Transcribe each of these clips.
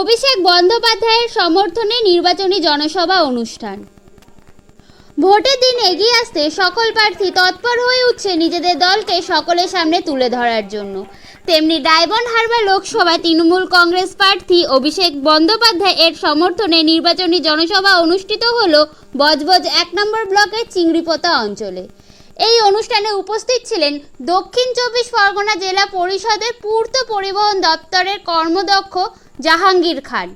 অভিষেক বন্দ্যোপাধ্যায়ের সমর্থনে নির্বাচনী জনসভা অনুষ্ঠান। ভোটের দিন এগিয়ে আসতে সকল প্রার্থী তৎপর হয়ে উঠছে নিজেদের দলকে সকলের সামনে তুলে ধরার জন্য। তেমনি ডায়মন্ড হারবার লোকসভায় তৃণমূল কংগ্রেস প্রার্থী অভিষেক বন্দ্যোপাধ্যায় এর সমর্থনে নির্বাচনী জনসভা অনুষ্ঠিত হল বজবজ এক নম্বর ব্লকের চিংড়িপোতা অঞ্চলে। এই অনুষ্ঠানে উপস্থিত ছিলেন দক্ষিণ চব্বিশ পরগনা জেলা পরিষদের পূর্ত পরিবহন দপ্তরের কর্মদক্ষ জাহাঙ্গীর খান,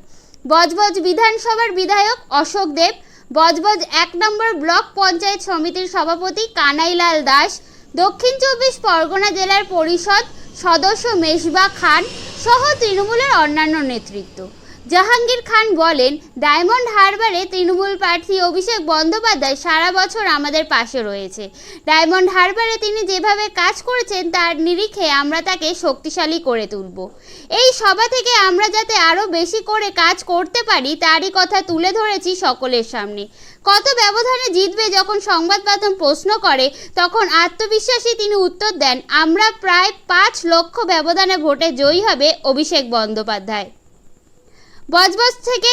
বজবজ বিধানসভার বিধায়ক অশোক দেব, বজবজ এক নম্বর ব্লক পঞ্চায়েত সমিতির সভাপতি কানাইলাল দাস, দক্ষিণ চব্বিশ পরগনা জেলার পরিষদ সদস্য মেশবা খান সহ তৃণমূলের অন্যান্য নেতৃত্ব। জাহাঙ্গীর খান বলেন, ডায়মন্ড হারবারে তৃণমূল প্রার্থী অভিষেক বন্দ্যোপাধ্যায় সারা বছর আমাদের পাশে রয়েছে। ডায়মন্ড হারবারে তিনি যেভাবে কাজ করেছেন, তার নিরিখে আমরা তাকে শক্তিশালী করে তুলব। এই সভা থেকে আমরা যাতে আরও বেশি করে কাজ করতে পারি, তারই কথা তুলে ধরেছি সকলের সামনে। কত ব্যবধানে জিতবে যখন সংবাদ মাধ্যম প্রশ্ন করে, তখন আত্মবিশ্বাসী তিনি উত্তর দেন, আমরা প্রায় পাঁচ লক্ষ ব্যবধানে ভোটে জয়ী হবে অভিষেক বন্দ্যোপাধ্যায়। বজবজ থেকে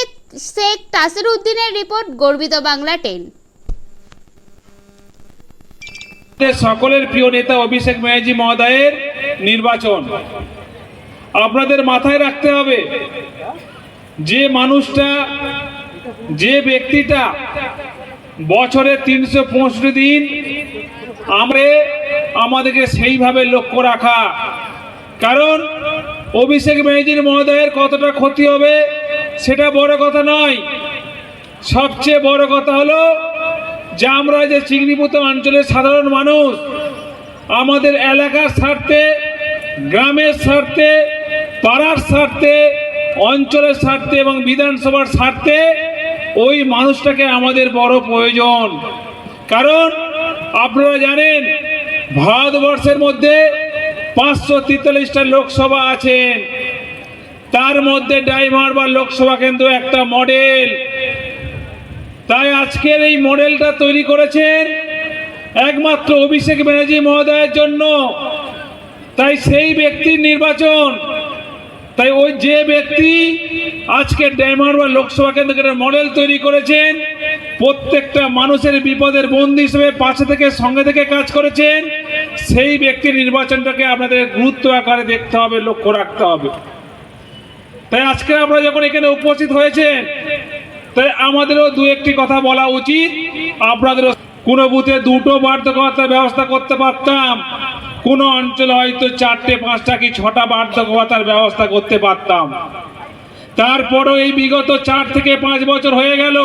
শেখ তাসির উদ্দিনের রিপোর্ট, গর্বিত বাংলা টেন। সকলের প্রিয় নেতা অভিষেক ব্যানার্জি মহোদয়ের নির্বাচন। আপনাদের মাথায় রাখতে হবে, যে মানুষটা, যে ব্যক্তিটা বছরে তিনশো পঁয়ষট্টি দিন আমরা আমাদেরকে সেইভাবে লক্ষ্য রাখা। কারণ অভিষেক ব্যানার্জির মহোদয়ের কতটা ক্ষতি হবে সেটা বড় কথা নয়। সবচেয়ে বড় কথা হলো, যে আমরা যে চিংড়িপুত অঞ্চলের সাধারণ মানুষ, আমাদের এলাকার স্বার্থে, গ্রামের স্বার্থে, পাড়ার স্বার্থে, অঞ্চলের স্বার্থে এবং বিধানসভার স্বার্থে ওই মানুষটাকে আমাদের বড় প্রয়োজন। কারণ আপনারা জানেন, ভারতবর্ষের মধ্যে পাঁচশো তেতাল্লিশটা লোকসভা আছেন। তার মধ্যে ডাইমার বা লোকসভা কেন্দ্র একটা মডেল। তাই আজকের এই মডেলটা তৈরি করেছেন একমাত্র অভিষেক ব্যানার্জি মহোদয়ের জন্য। তাই সেই ব্যক্তির নির্বাচন। তাই ওই যে ব্যক্তি আজকে বা লোকসভা কেন্দ্রের মডেল তৈরি করেছেন, প্রত্যেকটা মানুষের বিপদের বন্ধু হিসেবে পাশে থেকে, সঙ্গে থেকে কাজ করেছেন, সেই ব্যক্তির নির্বাচনটাকে আপনাদের গুরুত্ব আকারে দেখতে হবে, লক্ষ্য রাখতে হবে। তাই আজকে আমরা যখন এখানে উপস্থিত হয়েছেন, তাই আমাদেরও দু একটি কথা বলা উচিত। আপনাদেরও কোনো বুথে দুটো বার্ধক্যতার ব্যবস্থা করতে পারতাম। কোনো অঞ্চলে হয়তো চারটে, পাঁচটা কি ছটা বার্ধক্যতার ব্যবস্থা করতে পারতাম। তারপরও এই বিগত চার থেকে পাঁচ বছর হয়ে গেল।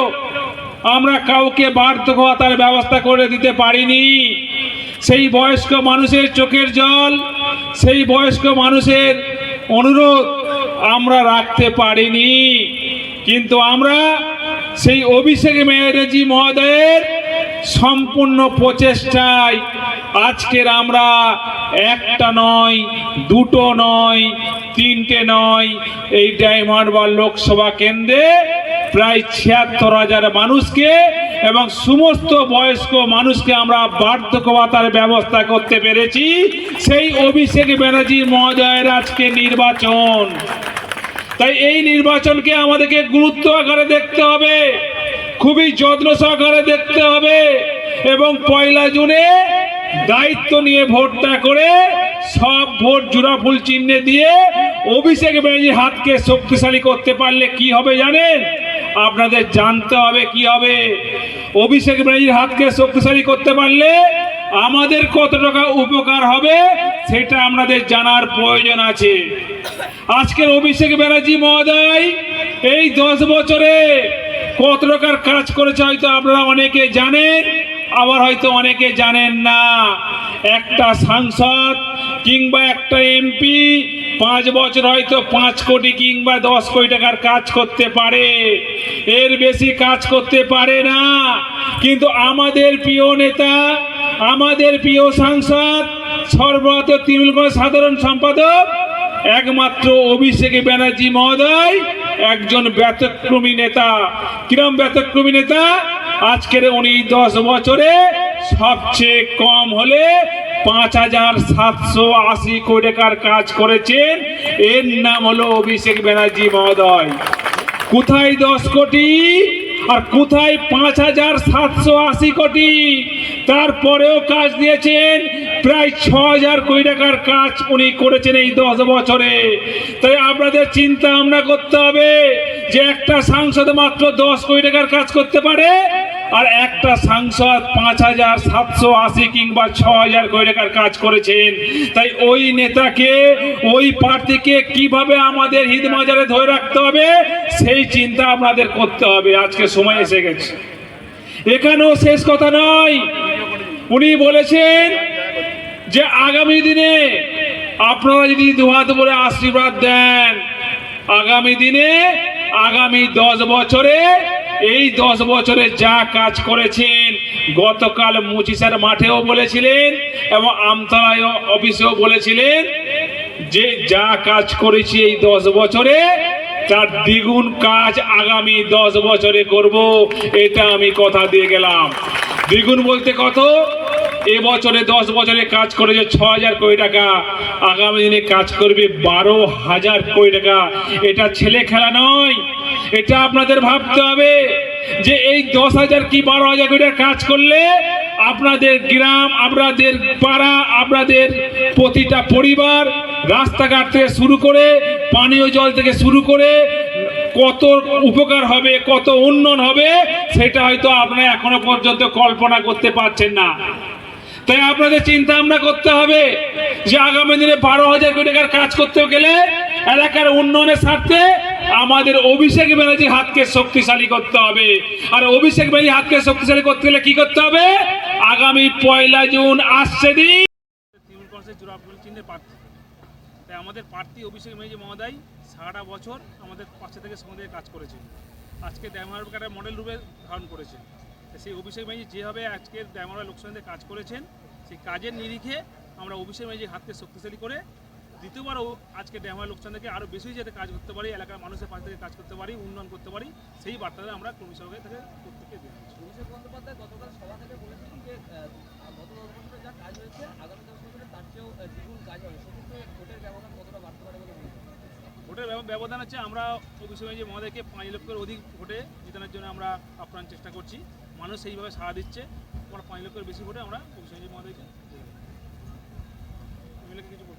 আমরা কাউকে বার্ধক্যতার ব্যবস্থা করে দিতে পারিনি। সেই বয়স্ক মানুষের চোখের জল, সেই বয়স্ক মানুষের অনুরোধ আমরা রাখতে পারিনি। কিন্তু আমরা সেই অভিষেক ব্যানার্জি মহোদয়ের সম্পূর্ণ প্রচেষ্টায়। আজকের আমরা একটা নয়, দুটো নয়, তিনটে নয়, এই ডায়মন্ড বা লোকসভা কেন্দ্রে প্রায় ছিয়াত্তর হাজার মানুষকে এবং সমস্ত বয়স্ক মানুষকে আমরা বার্ধক্য ভাতার ব্যবস্থা করতে পেরেছি। সেই অভিষেক ব্যানার্জি মহোদয়ের আজকে নির্বাচন। তাই এই নির্বাচনকে আমাদেরকে গুরুত্ব আকারে দেখতে হবে। খুবই যত্ন সহকারে দেখতে হবে এবং পয়লা জুনে দায়িত্ব নিয়ে ভোটটা করে সব ভোট জোড়াফুল চিহ্নে দিয়ে অভিষেক ব্যানার্জির হাতকে শক্তিশালী করতে পারলে কি হবে জানেন? আপনাদের জানতে হবে কি হবে। অভিষেক ব্যানার্জির হাতকে শক্তিশালী করতে পারলে আমাদের কত টাকা উপকার হবে সেটা আমাদের জানার প্রয়োজন আছে। আজকের অভিষেক ব্যানার্জি মহোদয় এই দশ বছরে কত টাকার কাজ করেছে হয়তো আপনারা অনেকে জানেন, আবার হয়তো অনেকে জানেন না। একটা সাংসদ কিংবা একটা এমপি পাঁচ বছর হয়তো পাঁচ কোটি কিংবা দশ কোটি টাকার কাজ করতে পারে। এর বেশি কাজ করতে পারে না। কিন্তু আমাদের প্রিয় নেতা, আমাদের প্রিয় সাংসদ সর্বত তৃণমূল সাধারণ সম্পাদক, একমাত্র অভিষেক ব্যানার্জি মহোদয় একজন ব্যতিক্রমী নেতা। কিরম ব্যতিক্রমী নেতা? আজকের উনি দশ বছরে সবচেয়ে কম হলে পাঁচ হাজার সাতশো আশি কোটি টাকার কাজ করেছেন। এর নাম হলো অভিষেক ব্যানার্জি মহোদয়। কোথায় দশ কোটি? আর কোথায় পাঁচ হাজার সাতশো আশি কোটি? তারপরেও কাজ দিয়েছেন। প্রায় ছ হাজার কোটি টাকার কাজ উনি করেছেন এই দশ বছরে। তাই আপনাদের চিন্তা ভাবনা করতে হবে যে একটা সাংসদ মাত্র দশ কোটি টাকার কাজ করতে পারে? আর একটা সাংসদ পাঁচ হাজার সাতশো আশি কিংবা ছ হাজার কোটি টাকার কাজ করেছেন। তাই ওই নেতাকে, ওই প্রার্থীকে কীভাবে আমাদের হিদ মাজারে ধরে রাখতে হবে, সেই চিন্তা আপনাদের করতে হবে। আজকে সময় এসে গেছে। এখানেও শেষ কথা নয়। উনি বলেছেন যে আগামী দিনে আপনারা যদি দুহাত বলে আশীর্বাদ দেন, আগামী দিনে আগামী দশ বছরে, এই দশ বছরে যা কাজ করেছেন, গতকাল মুচিসার মাঠেও বলেছিলেন এবং আমতলায় অফিসেও বলেছিলেন যে যা কাজ করেছি এই দশ বছরে, তার দ্বিগুণ কাজ আগামী দশ বছরে করব, এটা আমি কথা দিয়ে গেলাম। দ্বিগুণ বলতে কত? এবছরে দশ বছরে কাজ করেছে ছ হাজার কোটি টাকা। আগামী দিনে কাজ করবে বারো হাজার কোটি টাকা। এটা ছেলে খেলা নয়, এটা আপনাদের ভাবতে হবে যে এই দশ হাজার কি বারো হাজার কোটি কাজ করলে আপনাদের গ্রাম, আপনাদের পাড়া, আপনাদের প্রতিটা পরিবার রাস্তাঘাট থেকে শুরু করে, পানীয় জল থেকে শুরু করে কত উপকার হবে, কত উন্নয়ন হবে, সেটা হয়তো আপনারা এখনও পর্যন্ত কল্পনা করতে পারছেন না। তাই আপনাদের চিন্তা ভাবনা করতে হবে যে আগামী দিনে বারো হাজার কোটি টাকার কাজ করতে গেলে এলাকার উন্নয়নের স্বার্থে আমাদের অভিষেক ব্যানার্জি হাতকে শক্তিশালী করতে হবে। আর অভিষেক ব্যানার্জি হাতকে শক্তিশালী করতে গেলে কি করতে হবে? আগামী পয়লা জুন আসছে দিন। তাই আমাদের প্রার্থী অভিষেক মেজি মহোদয় সারাটা বছর আমাদের পাশে থেকে থেকে কাজ করেছে আজকে ড্যামার মডেল রূপে ধারণ করেছে সেই অভিষেক মেজি যেভাবে আজকের ড্যামারা লোকসভাতে কাজ করেছেন সেই কাজের নিরিখে আমরা অভিষেক মেজি হাতকে শক্তিশালী করে দ্বিতীয়বারও আজকে ড্যামার লোকসভাকে আরও বেশি যাতে কাজ করতে পারি এলাকার মানুষের পাশে থেকে কাজ করতে পারি উন্নয়ন করতে পারি সেই বার্তাটা আমরা কর্মী সভাকে থেকে প্রত্যেককে দিচ্ছি। অভিষেক বন্দ্যোপাধ্যায় গতকাল সভা থেকে বলেছিলেন যে গত দশ বছরে যা কাজ হয়েছে আগামী দশ বছরে তার চেয়েও দ্বিগুণ কাজ হবে। সেক্ষেত্রে ভোটের ব্যবধান কতটা বাড়তে পারে বলে ভোটের ব্যবধান হচ্ছে আমরা অভিষেক মহোদয়কে পাঁচ লক্ষের অধিক ভোটে জেতানোর জন্য আমরা আপ্রাণ চেষ্টা করছি। মানুষ সেইভাবে সাড়া দিচ্ছে আমরা পাঁচ লক্ষের বেশি ভোটে আমরা অভিষেক মহাদেবকে কিছু।